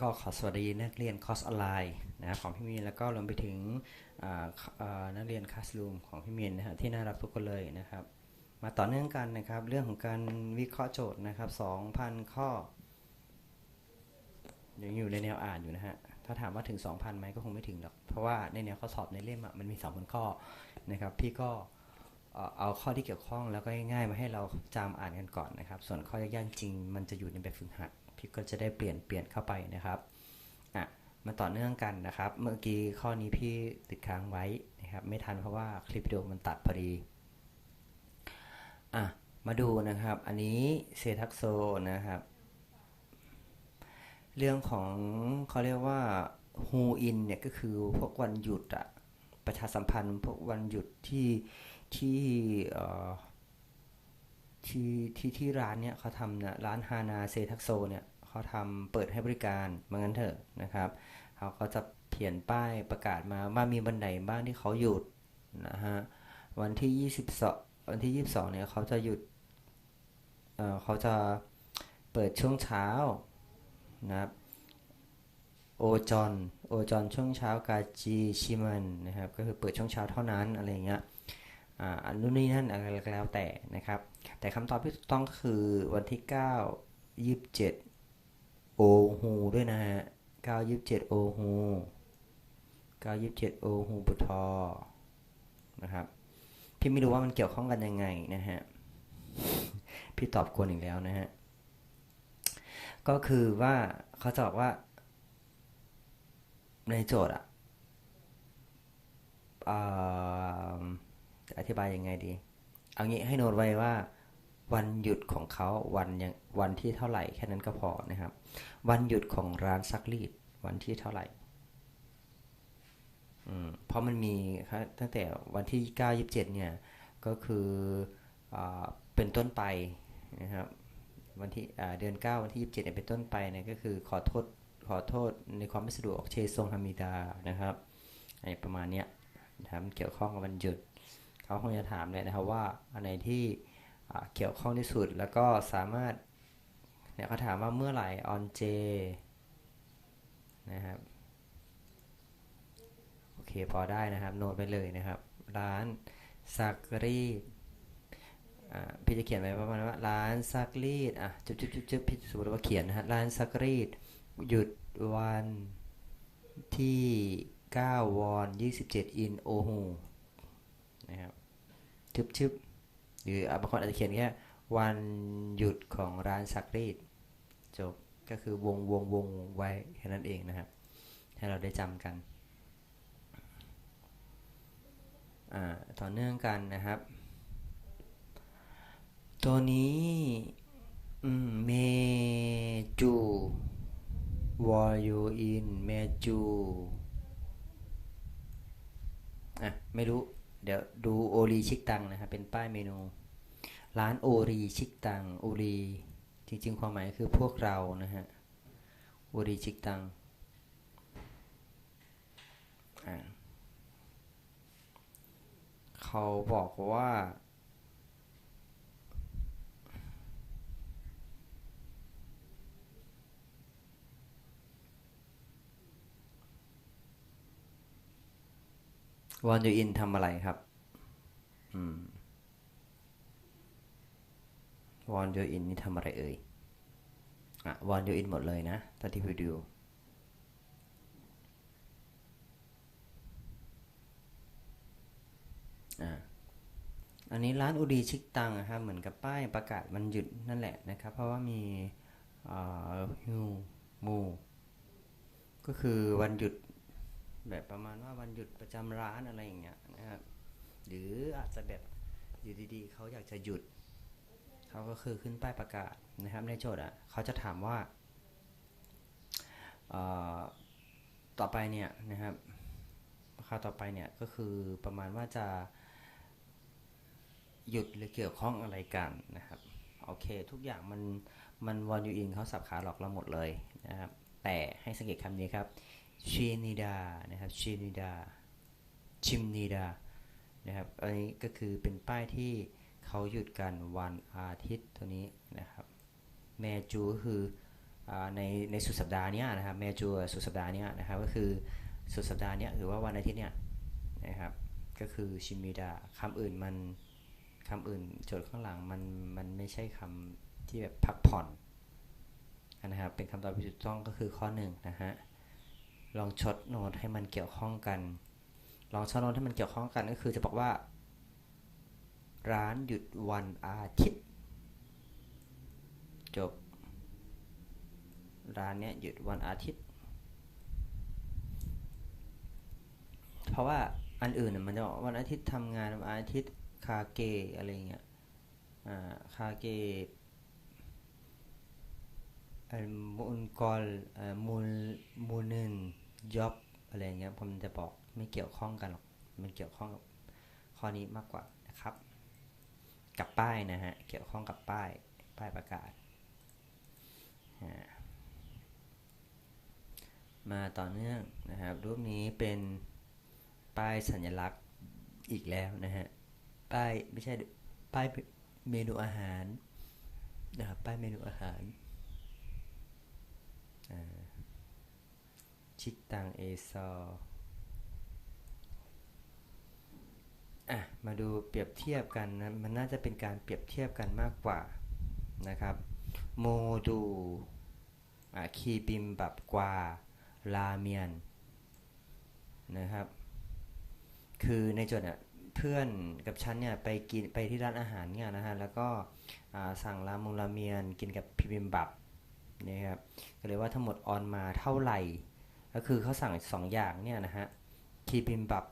ก็ขอสวัสดีนักเรียนคอร์สออนไลน์นะครับของพี่มีนแล้วก็รวมไปถึงนักเรียนคลาสรูมของพี่มีนนะฮะที่น่ารักทุกคนเลยนะครับ มาต่อเนื่องกันนะครับ เรื่องของการวิเคราะห์โจทย์นะครับ 2,000 ข้อยังอยู่ในแนวอ่านอยู่นะฮะถ้าถามว่าถึง 2,000ไหมก็คงไม่ถึงหรอกเพราะว่าในแนวข้อสอบในเล่มอะมันมี2,000ข้อนะครับพี่ก็เอาข้อที่เกี่ยวข้องแล้วก็ง่ายๆมาให้เราจำอ่านกันก่อนนะครับ ส่วนข้อยากๆจริง มันจะอยู่ในแบบฝึกหัด พี่ก็จะได้เปลี่ยนเปลี่ยนเข้าไปนะครับอะมาต่อเนื่องกันนะครับ เมื่อกี้ข้อนี้พี่ติดค้างไว้นะครับไม่ทันเพราะว่าคลิปวิดีโอมันตัดพอดีอะมาดูนะครับ อันนี้เซทักโซนะครับ เรื่องของเขาเรียกว่าฮูอินเนี่ยก็คือพวกวันหยุดอะประชาสัมพันธ์พวกวันหยุดที่ที่เอ่อที่ที่ที่ร้านเนี่ยเขาทำเนะร้านฮานาเซทักโซเนี่ย เขาทำเปิดให้บริการมางั้นเถอะนะครับเขาก็จะเขียนป้ายประกาศมาว่ามีวันไหนบ้างที่เขาหยุดนะฮะวันที่ 22 วันที่ 22 เนี่ยเขาจะหยุดเเขาจะเปิดช่วงเช้านะครับโอจอนโอจอนช่วงเช้ากาจีชิมันนะครับก็คือเปิดช่วงเช้าเท่านั้นอะไรเงี้ยอ่าอันนู้นนี่นั่นอะไรก็แล้วแต่นะครับ แต่คำตอบที่ถูกต้องก็คือวันที่ 9 27 โอฮูด้วยนะฮะ9 27โอฮู9 27โอฮูบุทอนะครับ พี่ไม่รู้ว่ามันเกี่ยวข้องกันยังไงนะฮะ พี่ตอบกวนอีกแล้วนะฮะ ก็คือว่าเขาจะบอกว่า ในโจทย์อะอ่าจะอธิบายยังไงดี เอางี้ให้โน้ตไว้ว่า วันหยุดของเขาวันยังวันที่เท่าไหร่แค่นั้นก็พอนะครับ วันหยุดของร้านซักรีดวันที่เท่าไหร่เพราะมันมีครับตั้งแต่วันที่9 27เนี่ย ก็คืออเป็นต้นไปนะครับ วันที่เดือน9วันที่27เนี่ยเป็นต้นไปเนี่ยก็คือขอโทษขอโทษในความไม่สะดวกเชซงฮามิดานะครับอะไรประมาณเนี้ยนะครับเกี่ยวข้องกับวันหยุด เขาคงจะถามเลยนะครับว่าอันไหนที่ เกี่ยวข้องที่สุด แล้วก็สามารถเนี่ยเขาถามว่าเมื่อไหร่ on J นะครับโอเคพอได้นะครับโน้ตไปเลยนะครับ ร้านซักรีดอ่าพี่จะเขียนไว้ประมาณว่าร้านซักรีดอะจุ๊บจุ๊บจุ๊บจุ๊บพี่สมมติว่าเขียนนะฮะร้านซักรีด หยุดวันที่ 9 วอน 27 อินโอฮูนะครับชึบชึบ หรือบางคนอาจจะเขียนแค่วันหยุดของร้านซักรีดจบก็คือวงวงวงไว้แค่นั้นเองนะครับ ให้เราได้จำกันอ่าต่อเนื่องกันนะครับ ตัวนี้เมจูวอลยูอินเมจูอะ ไม่รู้ เดี๋ยวดูโอรีชิกตังนะครับเป็นป้ายเมนู ร้านโอรีชิกตังโอรีจริง ๆ ความหมายคือพวกเรานะฮะโอรีชิกตังเขาบอกว่า วอนยูอินทำอะไรครับ อืมวอนยูอินนี่ทำอะไรเอ่ยอะวอนยูอินหมดเลยนะตอนที่วิดีโออะอันนี้ร้านอุดีชิกตังนะครับเหมือนกับป้ายประกาศมันหยุดนั่นแหละนะครับ เพราะว่ามีอ่าฮิวมูก็คือวันหยุด แบบประมาณว่าวันหยุดประจำร้านอะไรอย่างเงี้ยนะครับ หรืออาจจะแบบอยู่ดีๆเขาอยากจะหยุดเขาก็คือขึ้นป้ายประกาศนะครับในโจทย์อะเขาจะถามว่าต่อไปเนี่ยนะครับข้าวต่อไปเนี่ยก็คือประมาณว่าจะหยุดหรือเกี่ยวข้องอะไรกันนะครับโอเค ทุกอย่างมันมันวอนยูอินเขาสับขาหลอกเราหมดเลยนะครับแต่ให้สังเกตคำนี้ครับ ชินิดานะครับชินิดาชิมนิดานะครับอันนี้ก็คือเป็นป้ายที่เขาหยุดกันวันอาทิตย์ตัวนี้นะครับแมจูก็คืออในในสุดสัปดาห์นี้นะครับเมจูสุดสัปดาห์นี้นะครับก็คือสุดสัปดาห์นี้หรือว่าวันอาทิตย์เนี้ยนะครับก็คือชิมิดาคำอื่นมันคำอื่นโจทย์ข้างหลังมันมันไม่ใช่คำที่แบบพักผ่อนนะครับเป็นคำตอบที่ถูกต้องก็คือข้อหนึ่งนะฮะ ลองชดโน้ตให้มันเกี่ยวข้องกัน ลองชดโน้ตให้มันเกี่ยวข้องกันก็คือจะบอกว่า ร้านหยุดวันอาทิตย์ จบ ร้านเนี้ยหยุดวันอาทิตย์ เพราะว่าอันอื่นมันจะบอกวันอาทิตย์ทำงานวันอาทิตย์คาเกอะไรเงี้ยอ่าคาเกอมูลกอลมูลมูลนึน จ็อบอะไรเงี้ยผมจะบอกไม่เกี่ยวข้องกันหรอก มันเกี่ยวข้องกับข้อนี้มากกว่านะครับ กับป้ายนะฮะ เกี่ยวข้องกับป้าย ป้ายประกาศ มาต่อเนื่องนะครับ รูปนี้เป็นป้ายสัญลักษณ์อีกแล้วนะฮะ ป้ายไม่ใช่ป้ายเมนูอาหารนะครับ ป้ายเมนูอาหาร ชิกตังเอซออะมาดูเปรียบเทียบกันนะมันน่าจะเป็นการเปรียบเทียบกันมากกว่านะครับโมดูคีบิมบับกวาลาเมียนนะครับ คือในจุดเนี่ยเพื่อนกับฉันเนี่ยไปกินไปที่ร้านอาหารเนี่ยนะฮะแล้วก็สั่งรามูราเมียนกินกับพิบิมบับนะครับก็เลยว่าทั้งหมดออนมาเท่าไหร่ ก็คือเขาสั่งสองอย่างเนี่ยนะฮะคีบิมบับ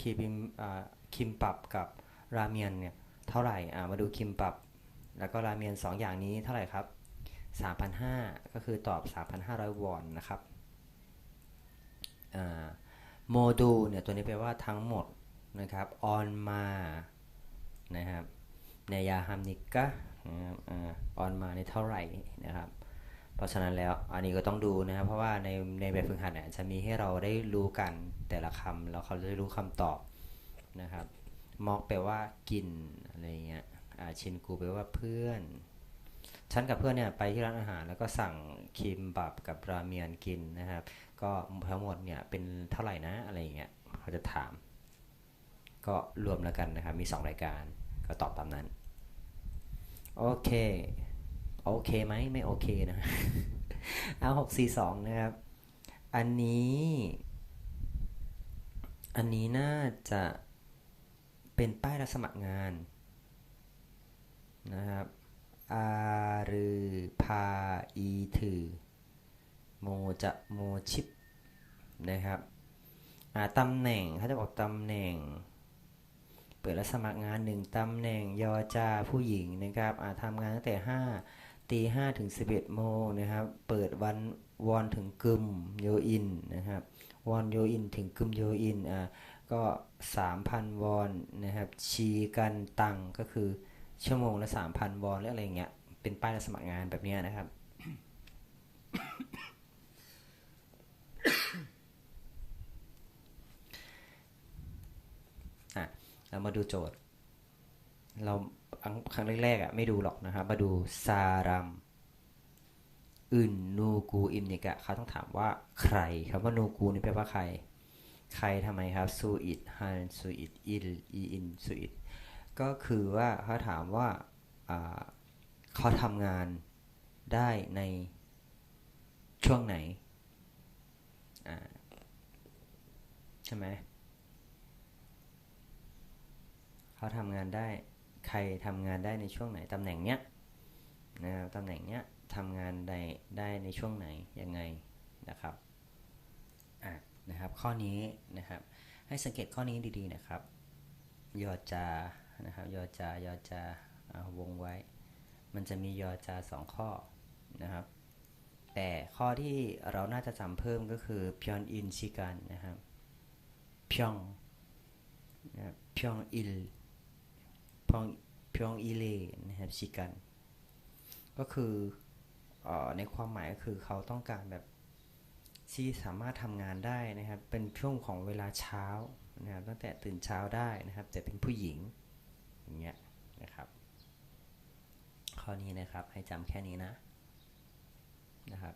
คีบิมคิมปับกับราเมียนเนี่ยเท่าไหร่อ่ามาดูคิมปับ แล้วก็ราเมียน 2 อย่างนี้เท่าไหร่ครับ3,500 ก็คือตอบ 3,500 วอนนะครับโมดูลเนี่ยตัวนี้แปลว่าทั้งหมดนะครับออนมานะครับเนยาฮัมนิกะออนมาในเท่าไหร่นะครับ เพราะฉะนั้นแล้วอันนี้ก็ต้องดูนะครับเพราะว่าในในแบบฝึกหัดเนี่ยจะมีให้เราได้รู้กันแต่ละคำแล้วเขาจะได้รู้คำตอบนะครับมอกแปลว่ากินอะไรเงี้ยชินกูแปลว่าเพื่อนฉันกับเพื่อนเนี่ยไปที่ร้านอาหารแล้วก็สั่งคิมบับกับราเมียนกินนะครับ ก็ทั้งหมดเนี่ยเป็นเท่าไหร่นะอะไรเงี้ยเขาจะถาม ก็รวมแล้วกันนะครับมี 2 รายการก็ตอบตามนั้น โอเค โอเคไหมไม่โอเคนะเอาหกสี่สองนะครับ อันนี้ อันนี้น่าจะเป็นป้ายรับสมัครงานนะครับอารือ พา อีถือ โมจะโมชิปนะครับตำแหน่งเขาจะบอกตำแหน่ง เปิดรับสมัครงานหนึ่งตำแหน่งยอจาผู้หญิงนะครับทำงานตั้งแต่ 5 ตี5ถึง11โมงนะครับ เปิดวันวอนถึงกึมโยอินนะครับวอนโยอินถึงกึมโยอินอ่าก็3,000วอนนะครับชีกันตังก็คือชั่วโมงละ3,000วอนหรืออะไรเงี้ยเป็นป้ายสมัครงานแบบนี้นะครับอะเรามาดูโจทย์ เรา ครั้งแรกๆอะไม่ดูหรอกนะครับมาดูซารัมอื่นนูกูอิมเนกะเขาต้องถามว่าใครคำว่านูกูนี่แปลว่าใคร ใครทำไมครับซูอิดฮันซูอิดอิลอีอินซูอิดก็คือว่าเขาถามว่าเขาทำงานได้ในช่วงไหนใช่ไหมเขาทำงานได้ ใครทำงานได้ในช่วงไหนตำแหน่งเนี้ยนะครับตำแหน่งเนี้ยทำงานได้ได้ในช่วงไหนยังไงนะครับอะนะครับ ข้อนี้นะครับ ให้สังเกตข้อนี้ดีๆนะครับ ยอจานะครับยอจายอจาวงไว้ มันจะมียอจาสองข้อนะครับ แต่ข้อที่เราน่าจะจำเพิ่มก็คือพยอนอินชิกันนะครับพยองนะพยองอิล องพยองอิเลนะครับชิกัน ก็คืออในความหมายก็คือเขาต้องการแบบที่สามารถทำงานได้นะครับ เป็นช่วงของเวลาเช้านะครับตั้งแต่ตื่นเช้าได้นะครับ แต่เป็นผู้หญิงอย่างเงี้ยนะครับ ข้อนี้นะครับให้จำแค่นี้นะนะครับ